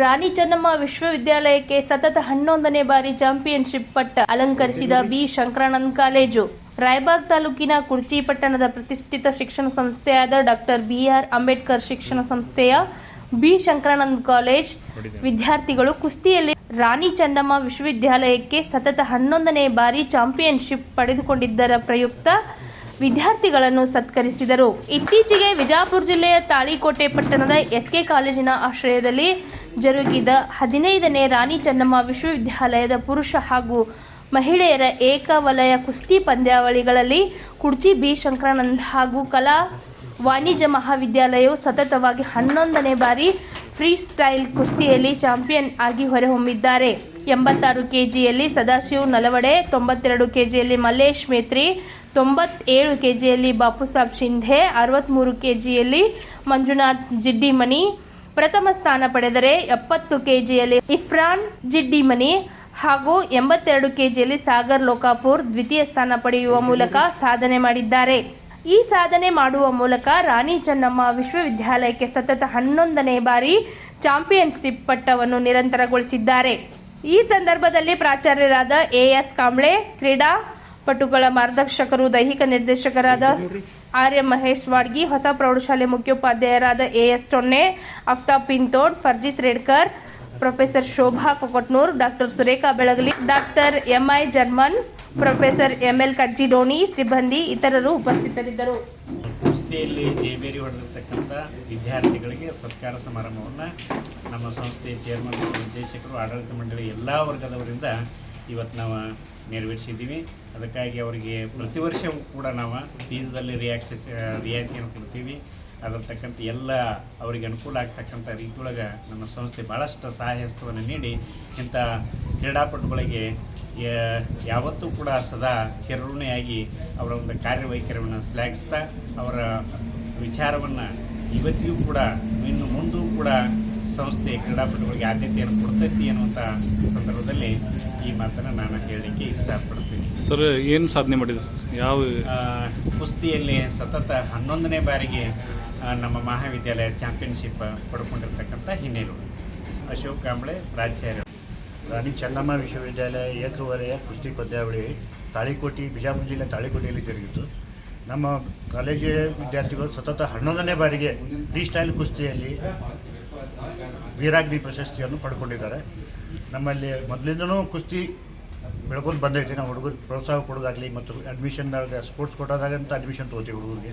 ರಾಣಿ ಚೆನ್ನಮ್ಮ ವಿಶ್ವವಿದ್ಯಾಲಯಕ್ಕೆ ಸತತ ಹನ್ನೊಂದನೇ ಬಾರಿ ಚಾಂಪಿಯನ್ಶಿಪ್ ಪಟ್ಟ ಅಲಂಕರಿಸಿದ ಬಿ. ಶಂಕರಾನಂದ್ ಕಾಲೇಜು. ರಾಯಬಾಗ್ ತಾಲೂಕಿನ ಕುರ್ಚಿ ಪಟ್ಟಣದ ಪ್ರತಿಷ್ಠಿತ ಶಿಕ್ಷಣ ಸಂಸ್ಥೆಯಾದ ಡಾಕ್ಟರ್ ಬಿಆರ್ ಅಂಬೇಡ್ಕರ್ ಶಿಕ್ಷಣ ಸಂಸ್ಥೆಯ ಬಿ. ಶಂಕರಾನಂದ್ ಕಾಲೇಜ್. ವಿದ್ಯಾರ್ಥಿಗಳು ಕುಸ್ತಿಯಲ್ಲಿ ರಾಣಿ ಚೆನ್ನಮ್ಮ ವಿಶ್ವವಿದ್ಯಾಲಯಕ್ಕೆ ಸತತ ಹನ್ನೊಂದನೇ ಬಾರಿ ಚಾಂಪಿಯನ್ಶಿಪ್ ಪಡೆದುಕೊಂಡಿದ್ದರ ಪ್ರಯುಕ್ತ ವಿದ್ಯಾರ್ಥಿಗಳನ್ನು ಸತ್ಕರಿಸಿದರು. ಇತ್ತೀಚೆಗೆ ವಿಜಾಪುರ ಜಿಲ್ಲೆಯ ತಾಳಿಕೋಟೆ ಪಟ್ಟಣದ ಎಸ್ಕೆ ಕಾಲೇಜಿನ ಆಶ್ರಯದಲ್ಲಿ ಜರುಗಿದ ಹದಿನೈದನೇ ರಾಣಿ ಚೆನ್ನಮ್ಮ ವಿಶ್ವವಿದ್ಯಾಲಯದ ಪುರುಷ ಹಾಗೂ ಮಹಿಳೆಯರ ಏಕವಲಯ ಕುಸ್ತಿ ಪಂದ್ಯಾವಳಿಗಳಲ್ಲಿ ಕುಡ್ಚಿ ಬಿ. ಶಂಕರಾನಂದ್ ಹಾಗೂ ಕಲಾ ವಾಣಿಜ್ಯ ಮಹಾವಿದ್ಯಾಲಯವು ಸತತವಾಗಿ ಹನ್ನೊಂದನೇ ಬಾರಿ ಫ್ರೀ ಸ್ಟೈಲ್ ಕುಸ್ತಿಯಲ್ಲಿ ಚಾಂಪಿಯನ್ ಆಗಿ ಹೊರಹೊಮ್ಮಿದ್ದಾರೆ. ಎಂಬತ್ತಾರು ಕೆಜಿಯಲ್ಲಿ ಸದಾಶಿವ್ ನಲವಡೆ, ತೊಂಬತ್ತೆರಡು ಕೆಜಿಯಲ್ಲಿ ಮಲ್ಲೇಶ್ ಮೇತ್ರಿ ತೊಂಬತ್ತೇಳು ಕೆಜಿಯಲ್ಲಿ ಬಾಪುಸಾಬ್ ಶಿಂಧೆ ಅರವತ್ತ್ಮೂರು ಕೆಜಿಯಲ್ಲಿ ಮಂಜುನಾಥ್ ಜಿಡ್ಡಿಮನಿ ಪ್ರಥಮ ಸ್ಥಾನ ಪಡೆದರೆ ಎಪ್ಪತ್ತು ಕೆಜಿಯಲ್ಲಿ ಇಫ್ರಾನ್ ಜಿಡ್ಡಿಮನಿ ಹಾಗೂ ಎಂಬತ್ತೆರಡು ಕೆಜಿಯಲ್ಲಿ ಸಾಗರ್ ಲೋಕಾಪುರ್ ದ್ವಿತೀಯ ಸ್ಥಾನ ಪಡೆಯುವ ಮೂಲಕ ಸಾಧನೆ ಮಾಡಿದ್ದಾರೆ. ಈ ಸಾಧನೆ ಮಾಡುವ ಮೂಲಕ ರಾಣಿ ಚೆನ್ನಮ್ಮ ವಿಶ್ವವಿದ್ಯಾಲಯಕ್ಕೆ ಸತತ ಹನ್ನೊಂದನೇ ಬಾರಿ ಚಾಂಪಿಯನ್ಶಿಪ್ ಪಟ್ಟವನ್ನು ನಿರಂತರಗೊಳಿಸಿದ್ದಾರೆ. ಈ ಸಂದರ್ಭದಲ್ಲಿ ಪ್ರಾಚಾರ್ಯರಾದ ಎ ಎಸ್ ಕಾಂಬ್ಳೆ, ಕ್ರೀಡಾ ಪಟುಗಳ ಮಾರ್ಗದರ್ಶಕರು, ದೈಹಿಕ ನಿರ್ದೇಶಕರಾದ ಆರ್ ಎಂ ಮಹೇಶ್ ವಾಡ್ಗಿ, ಹೊಸ ಪ್ರೌಢಶಾಲೆ ಮುಖ್ಯೋಪಾಧ್ಯಾಯರಾದ A S Tonne Aftab Pintod, Farjit Redkar, professor Shobha Kokatnur, doctor Surekha Belagali, doctor M I German, professor M L Kajjidoni, ಸಿಬ್ಬಂದಿ ಇತರರು ಉಪಸ್ಥಿತರಿದ್ದರು. ಕುಸ್ತಿಯಲ್ಲಿ ಜೇಬೇರಿ ಹೊಡೆದಿರ್ತಕ್ಕಂಥ ವಿದ್ಯಾರ್ಥಿಗಳಿಗೆ ಸತ್ಕಾರ ಸಮಾರಂಭವನ್ನು ನಮ್ಮ ಸಂಸ್ಥೆಯ ಚೇರ್ಮನ್ ನಿರ್ದೇಶಕರು, ಆಡಳಿತ ಮಂಡಳಿ ಎಲ್ಲ ವರ್ಗದವರಿಂದ ಇವತ್ತು ನಾವು ನೆರವೇರಿಸಿದ್ದೀವಿ. ಅದಕ್ಕಾಗಿ ಅವರಿಗೆ ಪ್ರತಿ ವರ್ಷವೂ ಕೂಡ ನಾವು ಫೀಸ್ದಲ್ಲಿ ರಿಯಾಕ್ಷಸ್ ರಿಯಾಯಿತಿಯನ್ನು ಕೊಡ್ತೀವಿ. ಅದರ ತಕ್ಕಂಥ ಎಲ್ಲ ಅವರಿಗೆ ಅನುಕೂಲ ಆಗ್ತಕ್ಕಂಥ ರೀತಿಯೊಳಗೆ ನಮ್ಮ ಸಂಸ್ಥೆ ಭಾಳಷ್ಟು ಸಹಾಯ ಹಸ್ತವನ್ನು ನೀಡಿ ಇಂಥ ಕ್ರೀಡಾಪಟುಗಳಿಗೆ ಯಾವತ್ತೂ ಕೂಡ ಸದಾ ಚಿರಋಣಿಯಾಗಿ ಅವರ ಒಂದು ಕಾರ್ಯವೈಖರಿಯನ್ನು ಶ್ಲಾಘಿಸ್ತಾ ಅವರ ವಿಚಾರವನ್ನು ಇವತ್ತಿಗೂ ಕೂಡ ಇನ್ನು ಮುಂದೂ ಕೂಡ ಸಂಸ್ಥೆ ಕ್ರೀಡಾಪಟುಗಳಿಗೆ ಆದ್ಯತೆಯನ್ನು ಕೊಡ್ತೈತಿ ಅನ್ನುವಂಥ ಸಂದರ್ಭದಲ್ಲಿ ಈ ಮಾತನ್ನು ನಾನು ಹೇಳಲಿಕ್ಕೆ ಇಚ್ಛಾಪಡ್ತೀನಿ. ಸರ್ ಏನು ಸಾಧನೆ ಮಾಡಿದ್ರು ಯಾವ ಕುಸ್ತಿಯಲ್ಲಿ ಸತತ ಹನ್ನೊಂದನೇ ಬಾರಿಗೆ ನಮ್ಮ ಮಹಾವಿದ್ಯಾಲಯ ಚಾಂಪಿಯನ್ಶಿಪ್ ಪಡ್ಕೊಂಡಿರ್ತಕ್ಕಂಥ ಹಿನ್ನೆಲೆ. ಅಶೋಕ್ ಕಾಂಬ್ಳೆ ಪ್ರಾಚಾರ್ಯ ರಾಣಿ ಚೆನ್ನಮ್ಮ ವಿಶ್ವವಿದ್ಯಾಲಯ ಏಕವಲಯ ಕುಸ್ತಿ ಪಂದ್ಯಾವಳಿ ತಾಳಿಕೋಟಿ ಬಿಜಾಪುರ ಜಿಲ್ಲೆ ತಾಳಿಕೋಟೆಯಲ್ಲಿ ಜರುಗಿತು. ನಮ್ಮ ಕಾಲೇಜು ವಿದ್ಯಾರ್ಥಿಗಳು ಸತತ ಹನ್ನೊಂದನೇ ಬಾರಿಗೆ ಫ್ರೀ ಸ್ಟೈಲ್ ಕುಸ್ತಿಯಲ್ಲಿ ವೀರಾಗ್ನಿ ಪ್ರಶಸ್ತಿಯನ್ನು ಪಡ್ಕೊಂಡಿದ್ದಾರೆ. ನಮ್ಮಲ್ಲಿ ಮೊದಲಿಂದನೂ ಕುಸ್ತಿ ಬೆಳ್ಕೊಂಡು ಬಂದೈತಿ. ನಾವು ಹುಡುಗರು ಪ್ರೋತ್ಸಾಹ ಕೊಡೋದಾಗಲಿ ಮತ್ತು ಅಡ್ಮಿಷನ್ದಾಗ ಸ್ಪೋರ್ಟ್ಸ್ ಕೊಡೋದಾಗಂತ ಅಡ್ಮಿಷನ್ ತೊಗೋತೀವಿ ಹುಡುಗರಿಗೆ.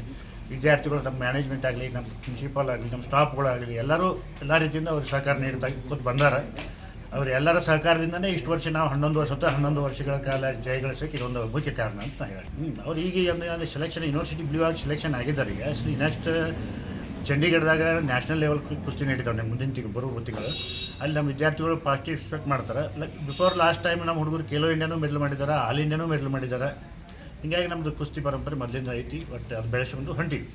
ವಿದ್ಯಾರ್ಥಿಗಳು ನಮ್ಮ ಮ್ಯಾನೇಜ್ಮೆಂಟ್ ಆಗಲಿ, ನಮ್ಮ ಪ್ರಿನ್ಸಿಪಾಲ್ ಆಗಲಿ, ನಮ್ಮ ಸ್ಟಾಫ್ಗಳಾಗಲಿ ಎಲ್ಲರೂ ಎಲ್ಲ ರೀತಿಯಿಂದ ಅವ್ರಿಗೆ ಸಹಕಾರ ನೀಡ್ತಾ ಕೂತ್ ಬಂದಾರ. ಅವ್ರ ಎಲ್ಲರ ಸಹಕಾರದಿಂದನೇ ಇಷ್ಟು ವರ್ಷ ನಾವು ಹನ್ನೊಂದು ವರ್ಷ ಅಥವಾ ಹನ್ನೊಂದು ವರ್ಷಗಳ ಕಾಲ ಜಯಗಳಿಸೋಕೆ ಇದೊಂದು ಮುಖ್ಯ ಕಾರಣ ಅಂತ ಹೇಳಿ ಅವ್ರು ಈಗ ಒಂದು ಸೆಲೆಕ್ಷನ್ ಯೂನಿವರ್ಸಿಟಿ ಬ್ಲೂ ಆಗಿ ಸೆಲೆಕ್ಷನ್ ಆಗಿದ್ದಾರೆ ಈಗ. ನೆಕ್ಸ್ಟ್ ಚಂಡೀಗಢದಾಗ ನ್ಯಾಷನಲ್ ಲೆವೆಲ್ ಕುಸ್ತಿ ನಡೀತಾವೆ ಮುಂದಿನ ತಿಂಗಳು ಬರೋ ತಿಂಗಳು. ಅಲ್ಲಿ ನಮ್ಮ ವಿದ್ಯಾರ್ಥಿಗಳು ಪಾರ್ಟಿಸಿಪೇಟ್ ಮಾಡ್ತಾರೆ. ಲೈಕ್ ಬಿಫೋರ್ ಲಾಸ್ಟ್ ಟೈಮ್ ನಮ್ಮ ಹುಡುಗರು ಖೇಲೋ ಇಂಡಿಯಾನೂ ಮೆಡಲ್ ಮಾಡಿದ್ದಾರೆ ಆಲ್ ಇಂಡಿಯಾನೂ ಮೆಡಲ್ ಮಾಡಿದ್ದಾರೆ ಹೀಗಾಗಿ ನಮ್ಮದು ಕುಸ್ತಿ ಪರಂಪರೆ ಮೊದಲಿಂದ ಐತಿ ಬಟ್ ಅದು ಬೆಳೆಸ್ಕೊಂಡು ಹೊಂಟಿವಿ.